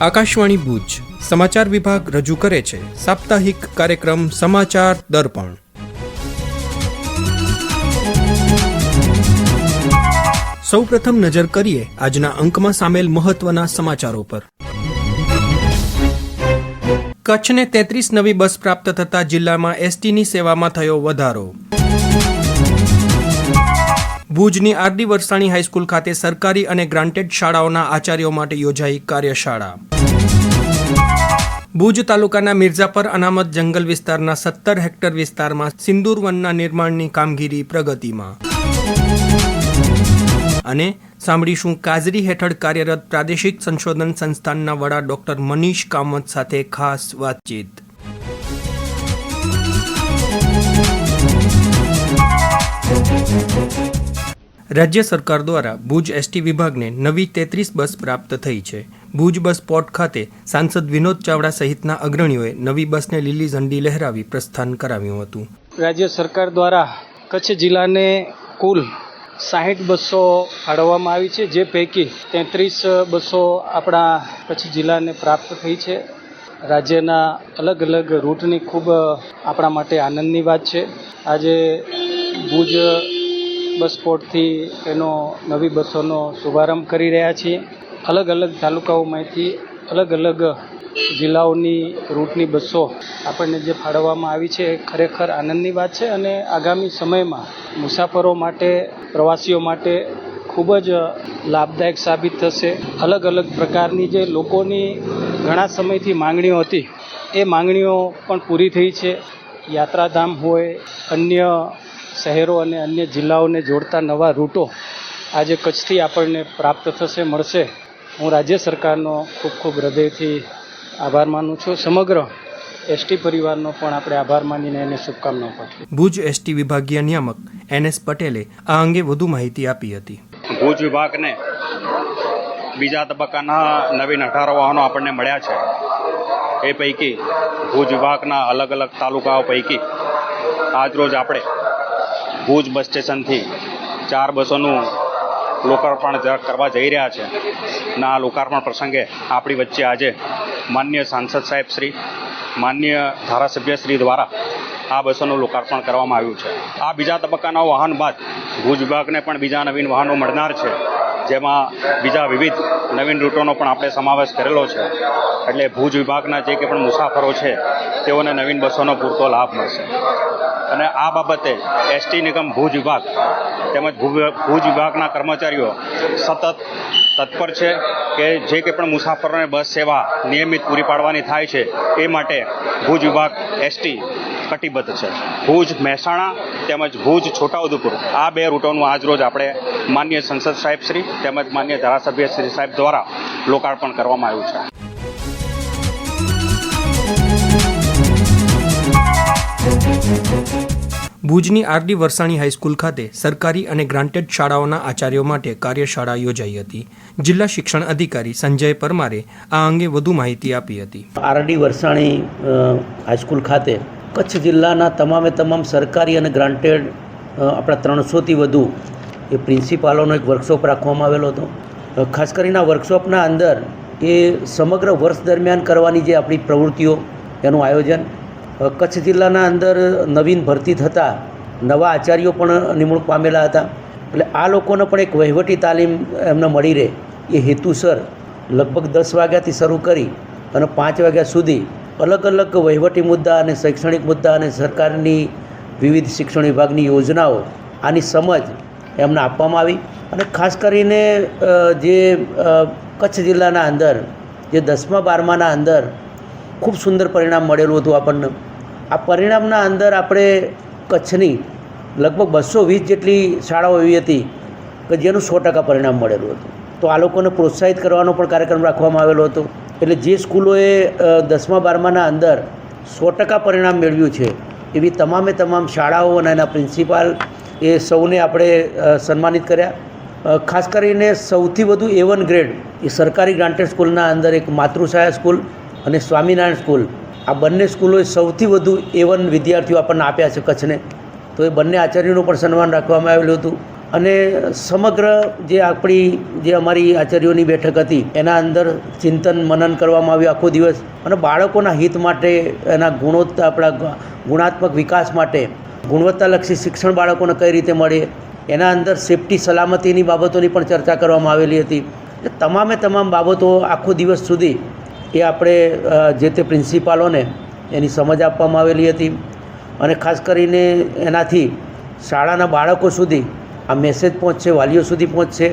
આકાશવાણી ભુજ. સમાચાર વિભાગ રજૂ કરે છે. સાપ્તાહિક કાર્યક્રમ સમાચાર દર્પણ. સૌપ્રથમ નજર કરીએ આજના અંકમાં સામેલ મહત્વના સમાચારો પર. કચ્છને તેત્રીસ નવી બસ પ્રાપ્ત થતા જિલ્લામાં એસટીની સેવામાં થયો વધારો. ભુજની આરડી વરસાણી હાઈસ્કૂલ ખાતે સરકારી અને ગ્રાન્ટેડ શાળાઓના આચાર્યો માટે યોજાઈ કાર્યશાળા. ભુજ તાલુકાના મિર્ઝાપર અનામત જંગલ વિસ્તારના સત્તર હેક્ટર વિસ્તારમાં સિંદૂર વનના નિર્માણની કામગીરી પ્રગતિમાં. અને સાંભળીશું કાજરી હેઠળ કાર્યરત પ્રાદેશિક સંશોધન સંસ્થાનના વડા ડોક્ટર મનીષ કામત સાથે ખાસ વાતચીત. રાજ્ય સરકાર દ્વારા ભુજ એસટી વિભાગને નવી તેત્રીસ બસ પ્રાપ્ત થઈ છે. ભુજ બસ પોર્ટ ખાતે સાંસદ વિનોદ ચાવડા સહિતના અગ્રણીઓએ નવી બસને લીલી ઝંડી લહેરાવી પ્રસ્થાન કરાવ્યું હતું. રાજ્ય સરકાર દ્વારા કચ્છ જિલ્લાને કુલ સાહીઠ બસો ફાળવવામાં આવી છે, જે પૈકી તેત્રીસ બસો આપણા કચ્છ જિલ્લાને પ્રાપ્ત થઈ છે. રાજ્યના અલગ અલગ રૂટની ખૂબ આપણા માટે આનંદની વાત છે. આજે ભુજ બસ પોર્ટથી એનો નવી બસોનો શુભારંભ કરી રહ્યા છીએ. અલગ અલગ તાલુકાઓમાંથી અલગ અલગ જિલ્લાઓની રૂટની બસો આપણને જે ફાળવવામાં આવી છે એ ખરેખર આનંદની વાત છે અને આગામી સમયમાં મુસાફરો માટે, પ્રવાસીઓ માટે ખૂબ જ લાભદાયક સાબિત થશે. અલગ અલગ પ્રકારની જે લોકોની ઘણા સમયથી માંગણીઓ હતી, એ માંગણીઓ પણ પૂરી થઈ છે. યાત્રાધામ હોય, અન્ય શહેરો અને અન્ય જિલ્લાઓને જોડતા નવા રૂટો આજે કચ્છથી આપણને પ્રાપ્ત થશે મળશે. હું રાજ્ય સરકારનો ખૂબ ખૂબ હૃદયથી આભાર માનું છું. સમગ્ર એસટી પરિવારનો પણ આપણે આભાર માનીને એને શુભકામનાઓ પાઠવી ભુજ એસટી વિભાગીય નિયામક એન એસ પટેલે આ અંગે વધુ માહિતી આપી હતી. ભુજ વિભાગને બીજા તબક્કાના નવીન અઢાર વાહનો આપણને મળ્યા છે. એ પૈકી ભુજ વિભાગના અલગ અલગ તાલુકાઓ પૈકી આજરોજ આપણે ભુજ બસ સ્ટેશનથી ચાર બસોનું લોકાર્પણ કરવા જઈ રહ્યા છે. અને આ લોકાર્પણ પ્રસંગે આપણી વચ્ચે આજે માન્ય સાંસદ સાહેબ શ્રી, માન્ય ધારાસભ્ય શ્રી દ્વારા આ બસોનું લોકાર્પણ કરવામાં આવ્યું છે. આ બીજા તબક્કાના વાહન બાદ ભુજ વિભાગને પણ બીજા નવીન વાહનો મળનાર છે. જેમાં બીજા વિવિધ નવીન રૂટોનો પણ આપણે સમાવેશ કરેલો છે. એટલે ભુજ વિભાગના જે કે પણ મુસાફરો છે, તેઓને નવીન બસોનો પૂરતો લાભ મળશે. અને આ બાબતે એસટી નિગમ ભુજ વિભાગ તેમજ ભુજ વિભાગના કર્મચારીઓ સતત તત્પર છે કે જે કંઈ પણ મુસાફરોને બસ સેવા નિયમિત પૂરી પાડવાની થાય છે એ માટે ભુજ વિભાગ એસટી કટિબદ્ધ છે. ભુજ મહેસાણા તેમજ ભુજ છોટાઉદેપુર આ બે રૂટોનું આજ રોજ આપણે માન્ય સંસદ સાહેબ શ્રી તેમજ માન્ય ધારાસભ્ય શ્રી સાહેબ દ્વારા લોકાર્પણ કરવામાં આવ્યું છે. ભુજની આરડી વરસાણી હાઈસ્કૂલ ખાતે સરકારી અને ગ્રાન્ટેડ શાળાઓના આચાર્યો માટે કાર્યશાળા યોજાઈ હતી. જિલ્લા શિક્ષણ અધિકારી સંજય પરમારે આ અંગે વધુ માહિતી આપી હતી. આરડી વરસાણી હાઈસ્કૂલ ખાતે કચ્છ જિલ્લાના તમામે તમામ સરકારી અને ગ્રાન્ટેડ આપણા ત્રણસોથી વધુ એ પ્રિન્સિપાલોનો એક વર્કશોપ રાખવામાં આવેલો હતો. ખાસ કરીને વર્કશોપના અંદર એ સમગ્ર વર્ષ દરમિયાન કરવાની જે આપણી પ્રવૃત્તિઓ, એનું આયોજન કચ્છ જિલ્લાના અંદર નવીન ભરતી થતાં નવા આચાર્યો પણ નિમણૂક પામેલા હતા. એટલે આ લોકોને પણ એક વહીવટી તાલીમ એમને મળી રહે. એ હેતુસર લગભગ દસ વાગ્યાથી શરૂ કરી અને પાંચ વાગ્યા સુધી અલગ અલગ વહીવટી મુદ્દા અને શૈક્ષણિક મુદ્દા અને સરકારની વિવિધ શિક્ષણ વિભાગની યોજનાઓ આની સમજ એમને આપવામાં આવી. અને ખાસ કરીને જે કચ્છ જિલ્લાના અંદર, જે દસમા બારમાના અંદર ખૂબ સુંદર પરિણામ મળેલું હતું આપણને. આ પરિણામના અંદર આપણે કચ્છની લગભગ બસો વીસ જેટલી શાળાઓ એવી હતી કે જેનું સો ટકા પરિણામ મળેલું હતું. તો આ લોકોને પ્રોત્સાહિત કરવાનો પણ કાર્યક્રમ રાખવામાં આવેલો હતો. એટલે જે સ્કૂલોએ દસમા, બારમાના અંદર સો ટકા પરિણામ મેળવ્યું છે, એવી તમામે તમામ શાળાઓ અને એના પ્રિન્સિપાલ એ સૌને આપણે સન્માનિત કર્યા. ખાસ કરીને સૌથી વધુ એ વન ગ્રેડ એ સરકારી ગ્રાન્ટેડ સ્કૂલના અંદર એક માતૃછાયા સ્કૂલ અને સ્વામિનારાયણ સ્કૂલ આ બંને સ્કૂલોએ સૌથી વધુ એવન વિદ્યાર્થીઓ આપણને આપ્યા છે કચ્છને. તો એ બંને આચાર્યોનું પણ સન્માન રાખવામાં આવેલું હતું. અને સમગ્ર જે આપણી, જે અમારી આચાર્યોની બેઠક હતી, એના અંદર ચિંતન, મનન કરવામાં આવ્યું આખો દિવસ. અને બાળકોના હિત માટે, એના ગુણોત્તર આપણા ગુણાત્મક વિકાસ માટે ગુણવત્તાલક્ષી શિક્ષણ બાળકોને કઈ રીતે મળે, એના અંદર સેફટી, સલામતીની બાબતોની પણ ચર્ચા કરવામાં આવેલી હતી. એટલે તમામે તમામ બાબતો આખો દિવસ સુધી એ આપણે જે તે પ્રિન્સિપાલોને એની સમજ આપવામાં આવેલી હતી અને ખાસ કરીને એનાથી શાળાના બાળકો સુધી આ મેસેજ પહોંચશે, વાલીઓ સુધી પહોંચશે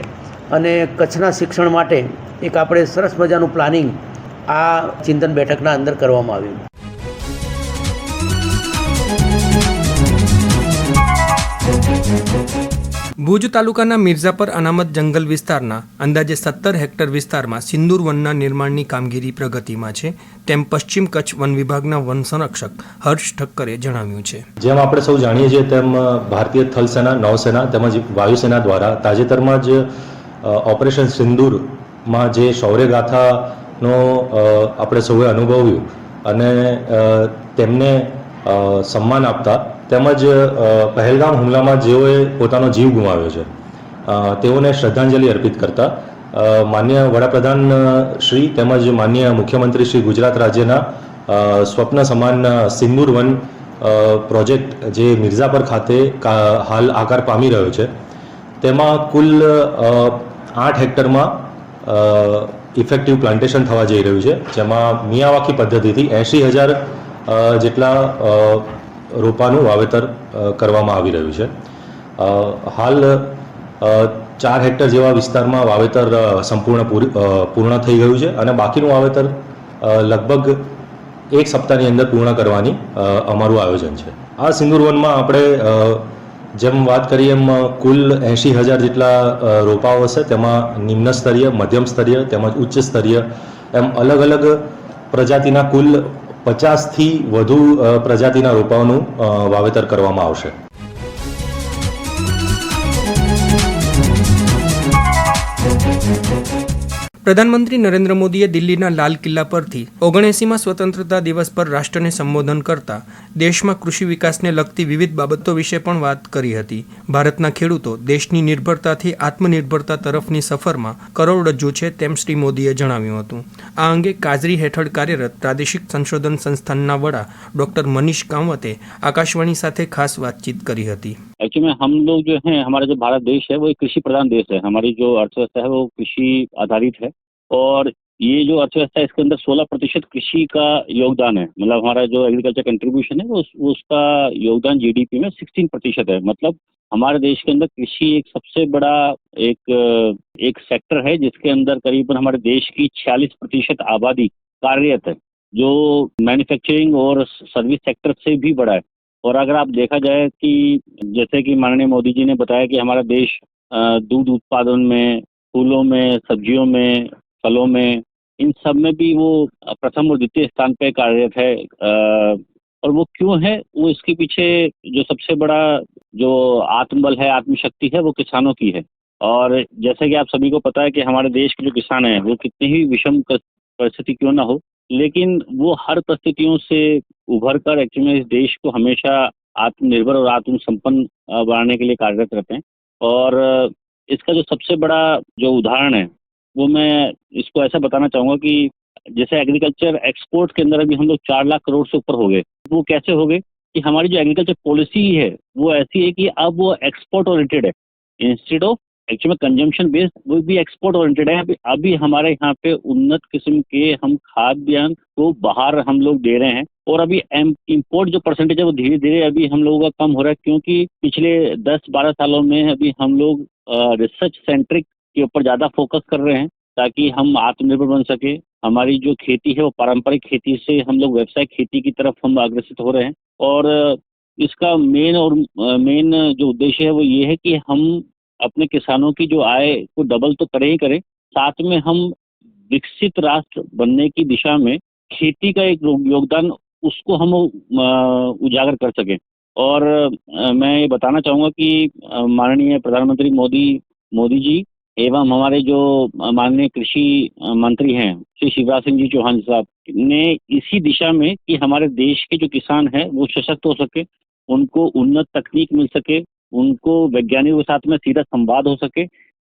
અને કચ્છના શિક્ષણ માટે એક આપણે સરસ મજાનું પ્લાનિંગ આ ચિંતન બેઠકના અંદર કરવામાં આવ્યું. ભુજ તાલુકાના મિર્ઝાપર અનામત જંગલ વિસ્તારના અંદાજે સત્તર હેક્ટર વિસ્તારમાં સિંદૂર વનના નિર્માણની કામગીરી પ્રગતિમાં છે. તેમ પશ્ચિમ કચ્છ વન વિભાગના વન સંરક્ષક હર્ષ ઠક્કરે જણાવ્યું છે. જેમ આપણે સૌ જાણીએ છીએ તેમ ભારતીય થલસેના નૌસેના તેમજ વાયુસેના દ્વારા તાજેતરમાં જ ઓપરેશન સિંદૂરમાં જે શૌર્યગાથાનો આપણે સૌએ અનુભવ્યું અને તેમને સન્માન આપતા તેમજ પહેલગામ હુમલામાં જેઓએ પોતાનો જીવ ગુમાવ્યો છે. તેઓને શ્રદ્ધાંજલિ અર્પિત કરતા માન્ય વડાપ્રધાન શ્રી તેમજ માન્ય મુખ્યમંત્રી શ્રી ગુજરાત રાજ્યના સ્વપ્ન સમાન સિંદૂર વન પ્રોજેક્ટ જે મિર્ઝાપર ખાતે હાલ આકાર પામી રહ્યો છે. તેમાં કુલ આઠ હેક્ટરમાં ઇફેક્ટિવ પ્લાન્ટેશન થવા જઈ રહ્યું છે, જેમાં મિયાવાકી પદ્ધતિથી એંશી હજાર જેટલા રોપાનું વાવેતર કરવામાં આવી રહ્યું છે. હાલ ચાર હેક્ટર જેવા વિસ્તારમાં વાવેતર સંપૂર્ણ પૂરી- પૂર્ણ થઈ ગયું છે અને બાકીનું વાવેતર લગભગ એક સપ્તાહની અંદર પૂર્ણ કરવાની અમારું આયોજન છે. આ સિંદૂર વનમાં આપણે જેમ વાત કરીએ એમ, કુલ એંશી હજાર જેટલા રોપાઓ હશે, તેમાં નિમ્ન સ્તરીય, મધ્યમ સ્તરીય તેમજ ઉચ્ચ સ્તરીય એમ અલગ અલગ પ્રજાતિના કુલ પચાસથી વધુ પ્રજાતિના રોપાઓનું વાવેતર કરવામાં આવશે. પ્રધાનમંત્રી નરેન્દ્ર મોદીએ દિલ્હીના લાલ કિલ્લા પરથી ઓગણએંસીમાં સ્વતંત્રતા દિવસ પર રાષ્ટ્રને સંબોધન કરતા દેશમાં કૃષિ વિકાસને લગતી વિવિધ બાબતો વિશે પણ વાત કરી હતી. ભારતના ખેડૂતો દેશની નિર્ભરતાથી આત્મનિર્ભરતા તરફની સફરમાં કરોડરજ્જુ છે તેમ શ્રી મોદીએ જણાવ્યું હતું. આ અંગે કાજરી હેઠળ કાર્યરત પ્રાદેશિક સંશોધન સંસ્થાનના વડા ડોક્ટર મનીષ કામતે આકાશવાણી સાથે ખાસ વાતચીત કરી હતી. एक्चुअली में हम लोग जो हैं, हमारा जो भारत देश है, वो एक कृषि प्रधान देश है। हमारी जो अर्थव्यवस्था है, वो कृषि आधारित है। और ये जो अर्थव्यवस्था है, इसके अंदर 16 प्रतिशत कृषि का योगदान है। मतलब हमारा जो एग्रीकल्चर कंट्रीब्यूशन है, वो वो उसका योगदान जीडीपी में 16 प्रतिशत है। मतलब हमारे देश के अंदर कृषि एक सबसे बड़ा एक एक सेक्टर है, जिसके अंदर करीबन हमारे देश की 46 प्रतिशत आबादी कार्यरत है, जो मैन्युफैक्चरिंग और सर्विस सेक्टर से भी बड़ा है। और अगर आप देखा जाए कि जैसे कि माननीय मोदी जी ने बताया कि हमारा देश दूध उत्पादन में, फूलों में, सब्जियों में, फलों में, इन सब में भी वो प्रथम और द्वितीय स्थान पर कार्यरत है और वो क्यों है? वो इसके पीछे जो सबसे बड़ा जो आत्मबल है, आत्मशक्ति है, वो किसानों की है। और जैसे कि आप सभी को पता है कि हमारे देश के जो किसान हैं, वो कितनी ही विषम परिस्थिति क्यों ना हो, लेकिन वो हर परिस्थितियों से उभर कर एक्चुअली में इस देश को हमेशा आत्मनिर्भर और आत्मसंपन्न अ, बनाने के लिए कार्यरत रहते हैं। और इसका जो सबसे बड़ा जो उदाहरण है वो मैं इसको ऐसा बताना चाहूँगा कि जैसे एग्रीकल्चर एक्सपोर्ट के अंदर अभी हम लोग चार लाख करोड़ से ऊपर हो गए। वो कैसे हो गए कि हमारी जो एग्रीकल्चर पॉलिसी है वो ऐसी है कि अब वो एक्सपोर्ट ओरिएंटेड है। इंस्टेड ऑफ़ एक्चुअली में कंजम्पशन बेस्ड वो भी एक्सपोर्ट ओरिएंटेड है। अभी अभी हमारे यहाँ पे उन्नत किस्म के हम खाद्यान्न को बाहर हम लोग दे रहे हैं और अभी इम्पोर्ट जो परसेंटेज है वो धीरे धीरे अभी हम लोगों का कम हो रहा है क्योंकि पिछले 10-12 सालों में अभी हम लोग रिसर्च सेंट्रिक के ऊपर ज़्यादा फोकस कर रहे हैं ताकि हम आत्मनिर्भर बन सके। हमारी जो खेती है वो पारंपरिक खेती से हम लोग व्यवसाय खेती की तरफ़ हम अग्रसित हो रहे हैं। और इसका मेन और मेन जो उद्देश्य है वो ये है कि हम अपने किसानों की जो आय को डबल तो करें ही करें। साथ में हम विकसित राष्ट्र बनने की दिशा में खेती का एक योगदान उसको हम उजागर कर सकें। और मैं ये बताना चाहूँगा कि माननीय प्रधानमंत्री मोदी मोदी जी एवं हमारे जो माननीय कृषि मंत्री हैं, श्री शिवराज सिंह जी चौहान साहब, ने इसी दिशा में कि हमारे देश के जो किसान हैं, वो सशक्त हो सके, उनको उन्नत तकनीक मिल सके उनको वैज्ञानिकों के साथ में सीधा संवाद हो सके।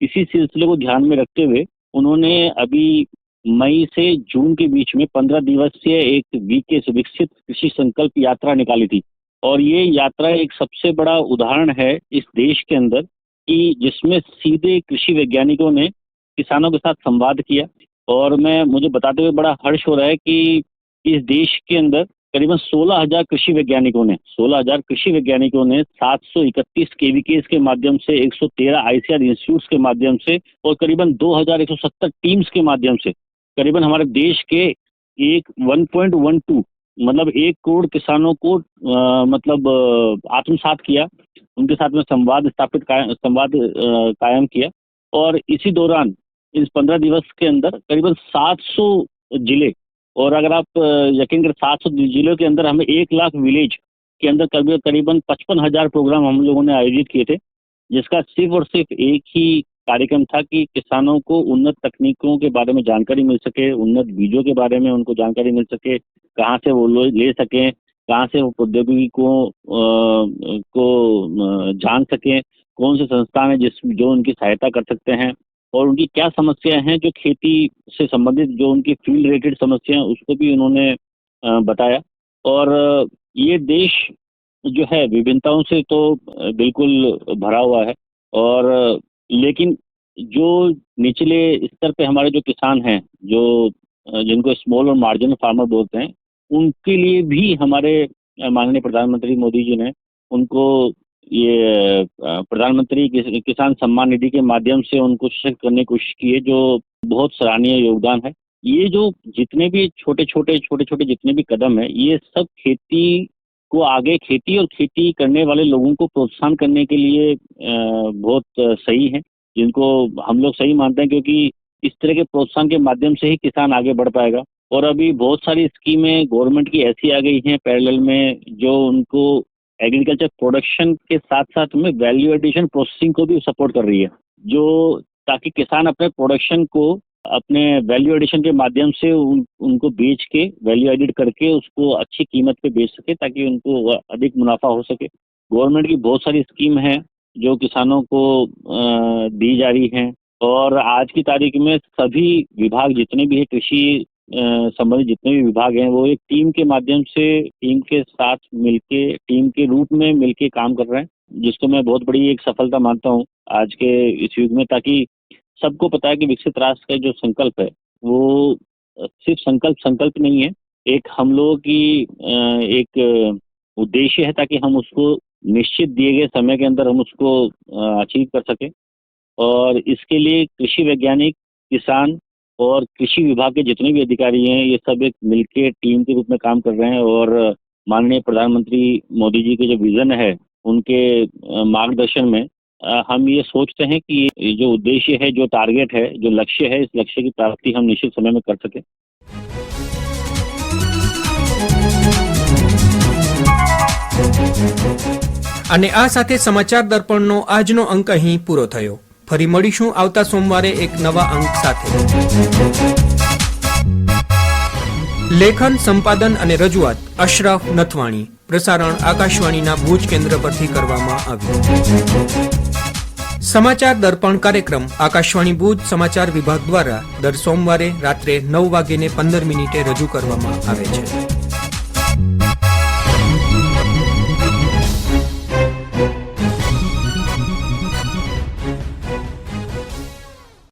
इसी सिलसिले को ध्यान में रखते हुए उन्होंने अभी मई से जून के बीच में पंद्रह दिवसीय एक विकेस विकसित कृषि संकल्प यात्रा निकाली थी। और ये यात्रा एक सबसे बड़ा उदाहरण है इस देश के अंदर कि जिसमें सीधे कृषि वैज्ञानिकों ने किसानों के साथ संवाद किया। और मैं, मुझे बताते हुए बड़ा हर्ष हो रहा है कि इस देश के अंदर करीबन 16,000 कृषि वैज्ञानिकों ने 16,000 कृषि वैज्ञानिकों ने 731 केवीकेस के माध्यम से 113 आईसीआर इंस्टीट्यूट्स के माध्यम से और करीबन 2,170 टीम्स के माध्यम से करीबन हमारे देश के एक 1.12 मतलब एक करोड़ किसानों को अ, मतलब आत्मसात किया उनके साथ में संवाद स्थापित कायम संवाद कायम किया और इसी दौरान इस पंद्रह दिवस के अंदर करीबन 700 ज़िले और अगर आप यकीन कर, सात सौ जिलों के अंदर हमें एक लाख विलेज के अंदर करीबन पचपन हज़ार प्रोग्राम हम लोगों ने आयोजित किए थे, जिसका सिर्फ़ और सिर्फ़ एक ही कार्यक्रम था कि किसानों को उन्नत तकनीकों के बारे में जानकारी मिल सके, उन्नत बीजों के बारे में उनको जानकारी मिल सके, कहाँ से वो लो- ले सकें, कहाँ से वो प्रौद्योगिकी को को जान सकें, कौन से संस्थान है जिस, जो उनकी सहायता कर सकते हैं। और उनकी क्या समस्याएँ हैं जो खेती से संबंधित जो उनकी फ़ील्ड रिलेटेड समस्याएँ हैं, उसको भी उन्होंने बताया। और ये देश जो है विभिन्नताओं से तो बिल्कुल भरा हुआ है। और लेकिन जो निचले स्तर पे हमारे जो किसान हैं जो जिनको स्मॉल और मार्जिनल फार्मर बोलते हैं उनके लिए भी हमारे माननीय प्रधानमंत्री मोदी जी ने उनको ये प्रधानमंत्री किसान सम्मान निधि के माध्यम से उनको सशक्त करने की कोशिश की है, जो बहुत सराहनीय योगदान है। ये जो जितने भी छोटे छोटे छोटे छोटे जितने भी कदम है, ये सब खेती को आगे खेती और खेती करने वाले लोगों को प्रोत्साहन करने के लिए बहुत सही है, जिनको हम लोग सही मानते हैं, क्योंकि इस तरह के प्रोत्साहन के माध्यम से ही किसान आगे बढ़ पाएगा। और अभी बहुत सारी स्कीमें गवर्नमेंट की ऐसी आ गई हैं, पैरेलल में, जो उनको एग्रीकल्चर प्रोडक्शन के साथ साथ में वैल्यू एडिशन प्रोसेसिंग को भी सपोर्ट कर रही है जो ताकि किसान अपने प्रोडक्शन को अपने वैल्यू एडिशन के माध्यम से उन, उनको बेच के वैल्यू एडिट करके उसको अच्छी कीमत पे बेच सके ताकि उनको अधिक मुनाफा हो सके। गवर्नमेंट की बहुत सारी स्कीम है जो किसानों को दी जा रही हैं। और आज की तारीख में सभी विभाग जितने भी है कृषि संबंधित जितने भी विभाग हैं, वो एक टीम के माध्यम से, टीम के साथ मिलके, टीम के रूप में मिलके काम कर रहे हैं, जिसको मैं बहुत बड़ी एक सफलता मानता हूँ आज के इस युग में, ताकि सबको पता है कि विकसित राष्ट्र का जो संकल्प है, वो सिर्फ़ संकल्प संकल्प नहीं है, एक हम लोगों की एक उद्देश्य है, ताकि हम उसको निश्चित दिए गए समय के अंदर हम उसको अचीव कर सकें। और इसके लिए कृषि वैज्ञानिक, किसान और कृषि विभाग के जितने भी अधिकारी हैं ये सब एक मिलके टीम के रूप में काम कर रहे हैं और माननीय प्रधानमंत्री मोदी जी के जो विजन है उनके अ, मार्गदर्शन में अ, हम ये सोचते हैं कि ये जो उद्देश्य है जो टारगेट है जो लक्ष्य है इस लक्ष्य की प्राप्ति हम निश्चित समय में कर सकें અને આ સાથે સમાચાર દર્પણનો આજનો અંક અહીં પૂરો થયો ફરી મળીશું આવતા સોમવારે એક નવા અંક સાથે. લેખન, સંપાદન અને રજૂઆત, અશરફ નથવાણી. પ્રસારણ આકાશવાણીના ભુજ કેન્દ્ર પરથી કરવામાં આવ્યું. સમાચાર દર્પણ કાર્યક્રમ, આકાશવાણી ભુજ સમાચાર વિભાગ દ્વારા દર સોમવારે રાત્રે નવ વાગ્યે પંદર મિનિટે રજૂ કરવામાં આવે છે.